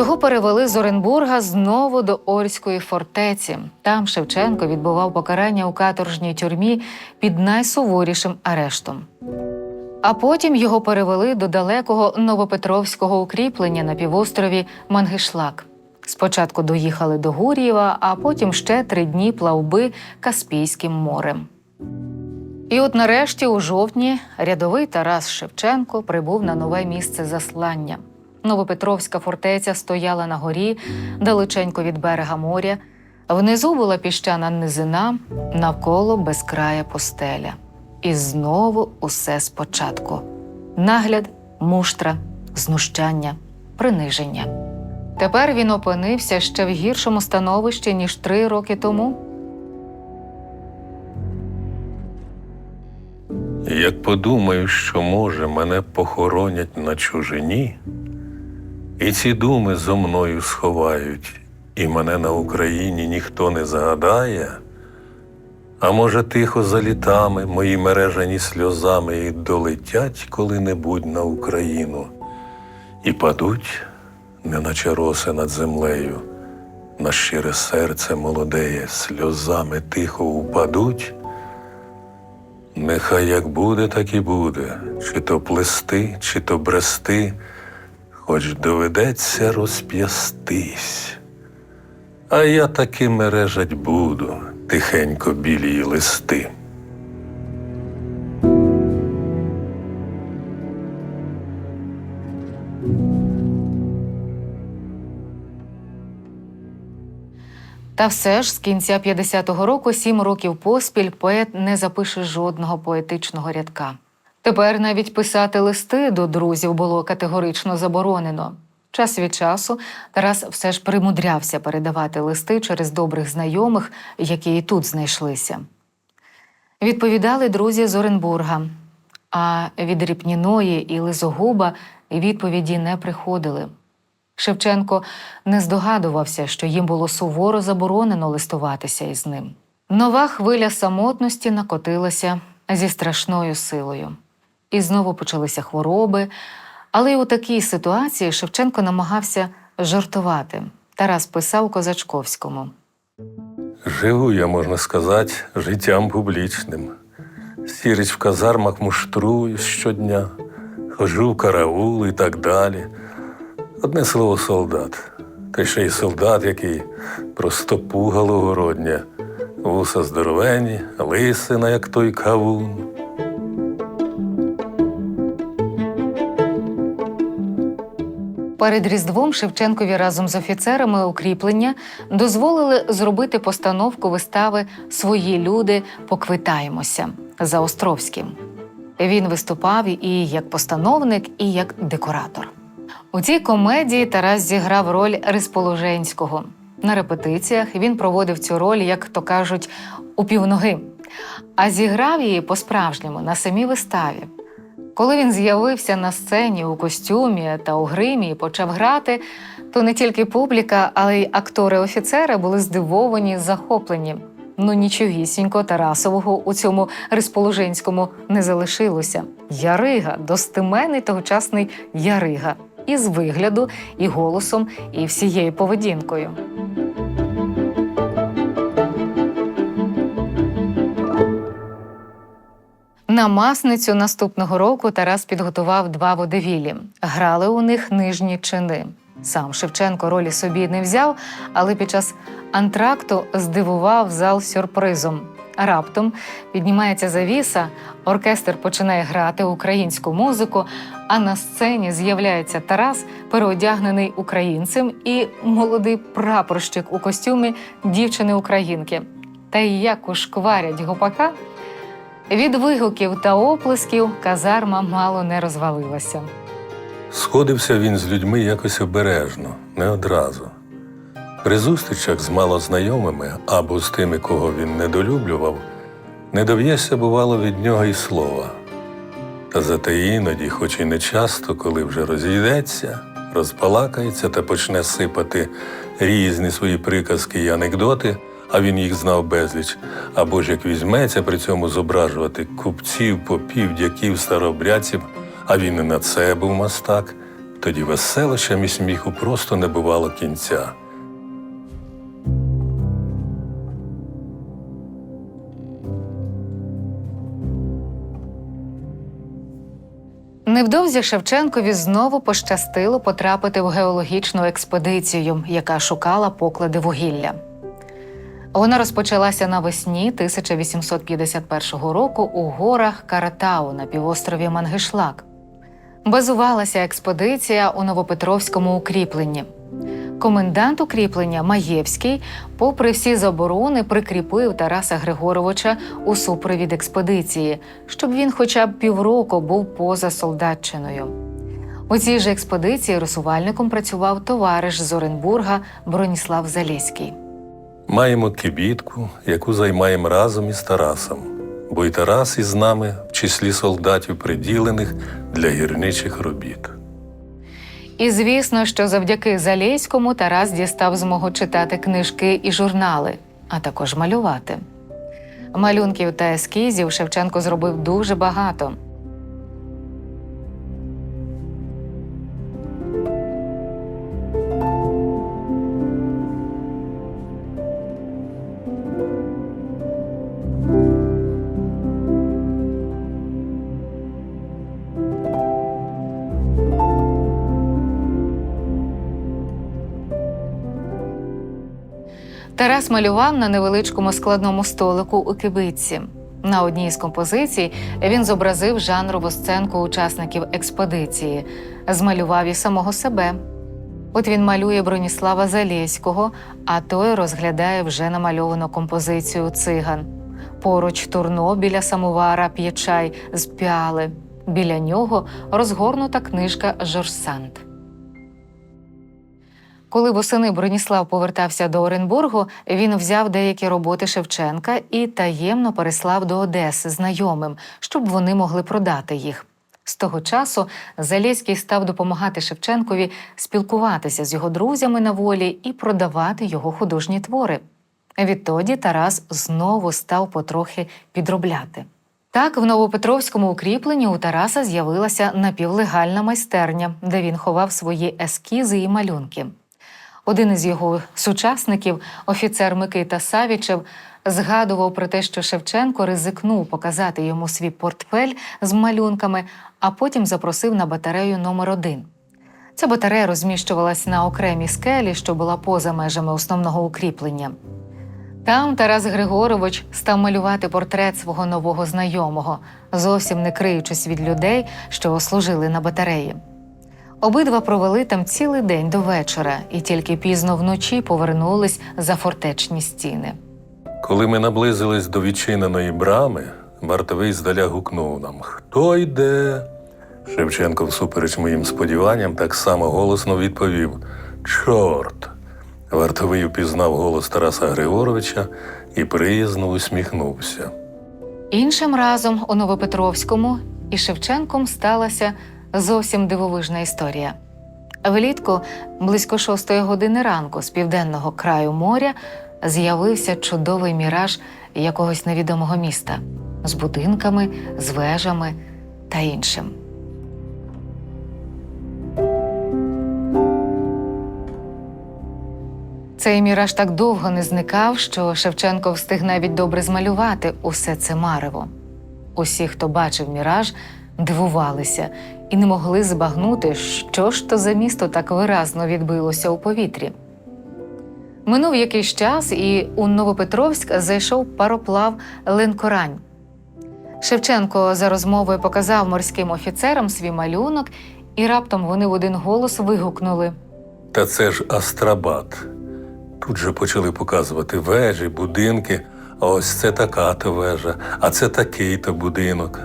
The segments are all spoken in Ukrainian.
Його перевели з Оренбурга знову до Ольської фортеці. Там Шевченко відбував покарання у каторжній тюрмі під найсуворішим арештом. А потім його перевели до далекого Новопетровського укріплення на півострові Мангишлак. Спочатку доїхали до Гур'єва, а потім ще три дні плавби Каспійським морем. І от нарешті, у жовтні, рядовий Тарас Шевченко прибув на нове місце заслання. Новопетровська фортеця стояла на горі, далеченько від берега моря. Внизу була піщана низина, навколо безкрая постеля. І знову усе спочатку: нагляд, муштра, знущання, приниження. Тепер він опинився ще в гіршому становищі, ніж три роки тому. Як подумаю, що може мене похоронять на чужині, і ці думи зо мною сховають, і мене на Україні ніхто не загадає, а може, тихо за літами мої мережані сльозами і долетять коли-небудь на Україну, і падуть, неначе роси над землею, на щире серце молодеє, сльозами тихо упадуть. Нехай як буде, так і буде, чи то плести, чи то брести, хоч доведеться розп'ястись. А я таки мережать буду, тихенько білі листи. Та все ж з кінця 50-го року, сім років поспіль, поет не запише жодного поетичного рядка. Тепер навіть писати листи до друзів було категорично заборонено. Час від часу Тарас все ж примудрявся передавати листи через добрих знайомих, які і тут знайшлися. Відповідали друзі з Оренбурга, а від Ріпніної і Лизогуба відповіді не приходили. Шевченко не здогадувався, що їм було суворо заборонено листуватися із ним. Нова хвиля самотності накотилася зі страшною силою. І знову почалися хвороби. Але й у такій ситуації Шевченко намагався жартувати. Тарас писав Козачковському. Живу я, можна сказати, життям публічним. Сіріч в казармах муштрую щодня, хожу в караул і так далі. Одне слово солдат. Та ще й солдат, який просто пугало городня, вуса здоровені, лисина, як той кавун. Перед Різдвом Шевченкові разом з офіцерами укріплення дозволили зробити постановку вистави Свої люди поквитаємося за Островським. Він виступав і як постановник, і як декоратор. У цій комедії Тарас зіграв роль Рисположенського. На репетиціях він проводив цю роль, як то кажуть, у півноги, а зіграв її по-справжньому на самій виставі. Коли він з'явився на сцені у костюмі та у гримі і почав грати, то не тільки публіка, але й актори-офіцери були здивовані, захоплені. Ну нічогісінько Тарасового у цьому Рисположенському не залишилося. Ярига, достеменний тогочасний Ярига, і з вигляду, і голосом, і всією поведінкою. На масницю наступного року Тарас підготував два водевілі. Грали у них нижні чини. Сам Шевченко ролі собі не взяв, але під час антракту здивував зал сюрпризом. Раптом піднімається завіса, оркестр починає грати українську музику, а на сцені з'являється Тарас, переодягнений українцем, і молодий прапорщик у костюмі дівчини-українки. Та й як ушкварять гопака, від вигуків та оплесків казарма мало не розвалилася. Сходився він з людьми якось обережно, не одразу. При зустрічах з малознайомими або з тими, кого він недолюблював, не дов'єшся, бувало, від нього й слова. Та зате іноді, хоч і не часто, коли вже розійдеться, розпалакається та почне сипати різні свої приказки і анекдоти, а він їх знав безліч, або ж як візьметься при цьому зображувати купців, попів, дяків, старобрядців, а він і на це був мастак, тоді веселощам і сміху просто не бувало кінця. Невдовзі Шевченкові знову пощастило потрапити в геологічну експедицію, яка шукала поклади вугілля. Вона розпочалася навесні 1851 року у горах Каратау на півострові Мангишлак. Базувалася експедиція у Новопетровському укріпленні. Комендант укріплення Маєвський, попри всі заборони, прикріпив Тараса Григоровича у супровід експедиції, щоб він хоча б півроку був поза солдатчиною. У цій же експедиції рисувальником працював товариш з Оренбурга Броніслав Залєський. Маємо кибітку, яку займаємо разом із Тарасом, бо й Тарас із нами в числі солдатів, приділених для гірничих робіт. І звісно, що завдяки Залєському Тарас дістав змогу читати книжки і журнали, а також малювати. Малюнків та ескізів Шевченко зробив дуже багато. Тарас малював на невеличкому складному столику у кибитці. На одній з композицій він зобразив жанрову сценку учасників експедиції, змалював і самого себе. От він малює Броніслава Залєського, а той розглядає вже намальовану композицію циган. Поруч турно біля самовара п'є чай з піали. Біля нього розгорнута книжка Жорсант. Коли восени Броніслав повертався до Оренбургу, він взяв деякі роботи Шевченка і таємно переслав до Одеси знайомим, щоб вони могли продати їх. З того часу Залєський став допомагати Шевченкові спілкуватися з його друзями на волі і продавати його художні твори. Відтоді Тарас знову став потрохи підробляти. Так, в Новопетровському укріпленні у Тараса з'явилася напівлегальна майстерня, де він ховав свої ескізи і малюнки. Один із його сучасників, офіцер Микита Савічев, згадував про те, що Шевченко ризикнув показати йому свій портфель з малюнками, а потім запросив на батарею номер один. Ця батарея розміщувалась на окремій скелі, що була поза межами основного укріплення. Там Тарас Григорович став малювати портрет свого нового знайомого, зовсім не криючись від людей, що служили на батареї. Обидва провели там цілий день до вечора і тільки пізно вночі повернулись за фортечні стіни. Коли ми наблизились до відчиненої брами, вартовий здаля гукнув нам Хто йде? Шевченко, всупереч моїм сподіванням, так само голосно відповів Чорт. Вартовий упізнав голос Тараса Григоровича і приязно усміхнувся. Іншим разом у Новопетровському із Шевченком сталася зовсім дивовижна історія. Влітку, близько шостої години ранку, з південного краю моря з'явився чудовий міраж якогось невідомого міста з будинками, з вежами та іншим. Цей міраж так довго не зникав, що Шевченко встиг навіть добре змалювати усе це марево. Усі, хто бачив міраж, дивувалися і не могли збагнути, що ж то за місто так виразно відбилося у повітрі. Минув якийсь час, і у Новопетровськ зайшов пароплав Ленкорань. Шевченко за розмовою показав морським офіцерам свій малюнок, і раптом вони в один голос вигукнули. Та це ж Астрабат. Тут же почали показувати вежі, будинки. А ось це така то вежа, а це такий то будинок.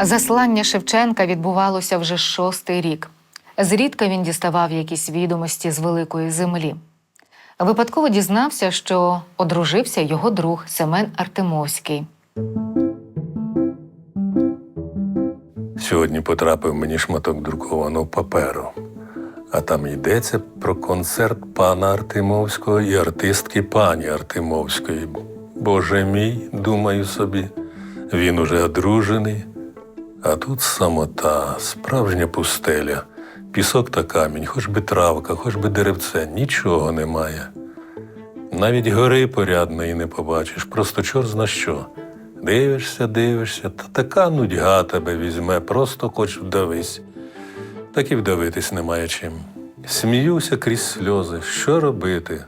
Заслання Шевченка відбувалося вже шостий рік. Зрідка він діставав якісь відомості з великої землі. Випадково дізнався, що одружився його друг Семен Артемовський. Сьогодні потрапив мені шматок друкованого паперу. А там йдеться про концерт пана Артемовського і артистки пані Артемовської. Боже мій, думаю собі, Він уже одружений, а тут самота, справжня пустеля, пісок та камінь, хоч би травка, хоч би деревце, нічого немає. Навіть гори порядної не побачиш, просто чор зна що. Дивишся, дивишся, та така нудьга тебе візьме, просто хоч вдавись. Так і вдавитись немає чим. Сміюся крізь сльози. Що робити?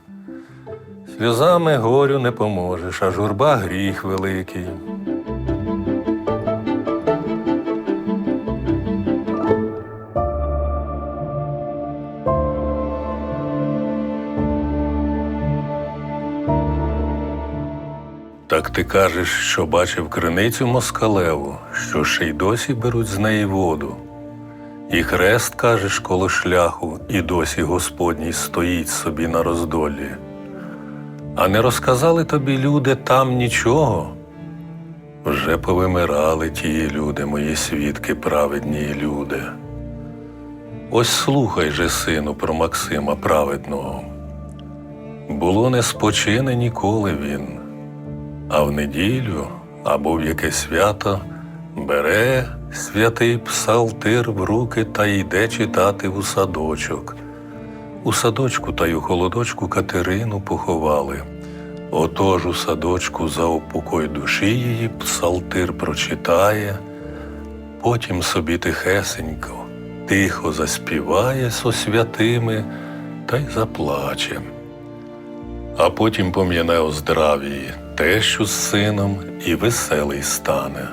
Сльозами горю не поможеш, а журба гріх великий. Так ти кажеш, що бачив криницю москалеву, що ще й досі беруть з неї воду. І хрест, кажеш, коло шляху, і досі Господній стоїть собі на роздолі. А не розказали тобі люди там нічого? Вже повимирали ті люди, мої свідки, праведні люди. Ось слухай же, сину, про Максима праведного. Було не спочине ніколи він, а в неділю або в яке свято бере святий псалтир в руки та йде читати у садочок. У садочку та й у холодочку Катерину поховали. Отож у садочку за упокой душі її псалтир прочитає, потім собі тихесенько, тихо заспіває со святими та й заплаче. А потім пом'яне о здравії тещу з сином і веселий стане.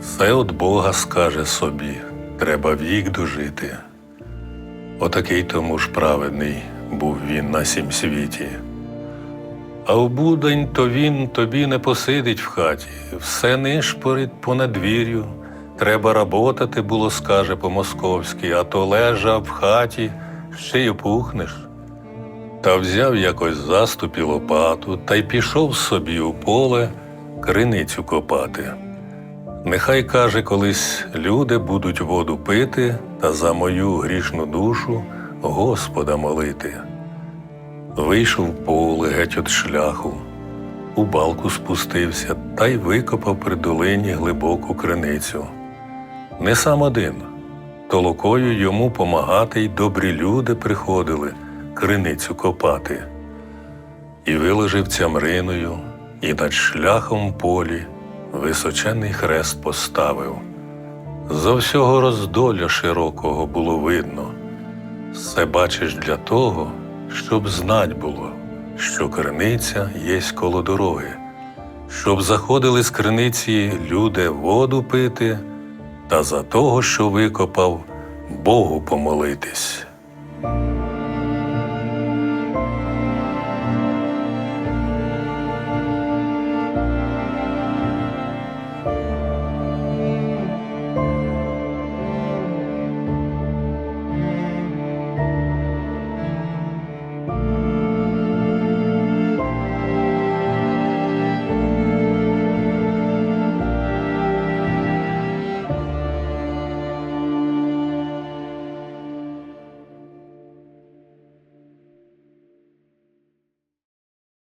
Все от Бога скаже собі, треба вік дожити. Отакий тому ж праведний був він на сім світі. А в будень то він тобі не посидить в хаті, все нишпорить по надвір'ю. Треба работати було, скаже по-московськи, а то лежа в хаті, ще й опухнеш. Та взяв якось заступі лопату та й пішов собі у поле криницю копати. Нехай каже, колись люди будуть воду пити та за мою грішну душу Господа молити. Вийшов поле геть від шляху, у балку спустився та й викопав при долині глибоку криницю. Не сам один, толокою йому помагати й добрі люди приходили криницю копати. І виложив цямриною, і над шляхом полі височений хрест поставив. Зо всього роздоля широкого було видно. Все бачиш для того, щоб знать було, що криниця єсть коло дороги, щоб заходили з криниці люди воду пити, та за того, що викопав, Богу помолитись.